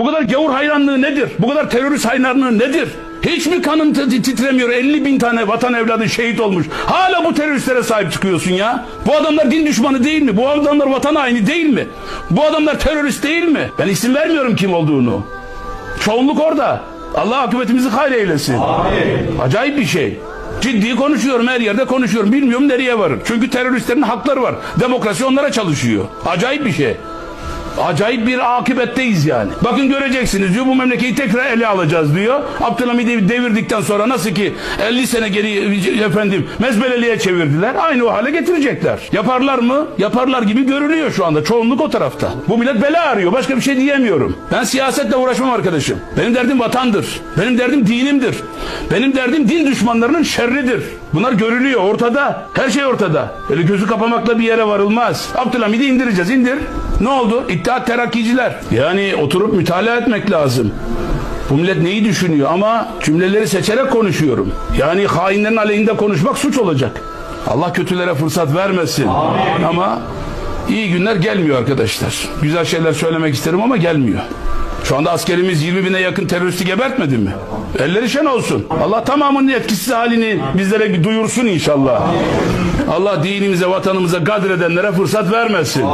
Bu kadar gavur hayranlığı nedir? Bu kadar terörist hayranlığı nedir? Hiç mi kanın titremiyor? 50 bin tane vatan evladı şehit olmuş. Hala bu teröristlere sahip çıkıyorsun ya. Bu adamlar din düşmanı değil mi? Bu adamlar vatan haini değil mi? Bu adamlar terörist değil mi? Ben isim vermiyorum kim olduğunu. Çoğunluk orada. Allah akıbetimizi hayır eylesin. Acayip bir şey. Ciddi konuşuyorum her yerde konuşuyorum. Bilmiyorum nereye varır. Çünkü teröristlerin hakları var. Demokrasi onlara çalışıyor. Acayip bir şey. Acayip bir akıbetteyiz yani. Bakın göreceksiniz diyor bu memleketi tekrar ele alacağız diyor. Abdülhamid'i devirdikten sonra nasıl ki 50 sene geri efendim mezbeleliğe çevirdiler. Aynı o hale getirecekler. Yaparlar mı? Yaparlar gibi görünüyor şu anda. Çoğunluk o tarafta. Bu millet bela arıyor. Başka bir şey diyemiyorum. Ben siyasetle uğraşmam arkadaşım. Benim derdim vatandır. Benim derdim dinimdir. Benim derdim din düşmanlarının şerridir. Bunlar görülüyor ortada. Her şey ortada. Böyle gözü kapamakla bir yere varılmaz. Abdülhamid'i indireceğiz. indir. Ne oldu? İttihat terakkiciler. Yani oturup mütalaa etmek lazım. Bu millet neyi düşünüyor ama cümleleri seçerek konuşuyorum. Yani hainlerin aleyhinde konuşmak suç olacak. Allah kötülere fırsat vermesin. Ama iyi günler gelmiyor arkadaşlar. Güzel şeyler söylemek isterim ama gelmiyor. Şu anda askerimiz 20 bine yakın teröristi gebertmedi mi? Elleri şen olsun. Allah tamamının etkisiz halini bizlere bir duyursun inşallah. Allah dinimize, vatanımıza gadredenlere fırsat vermesin.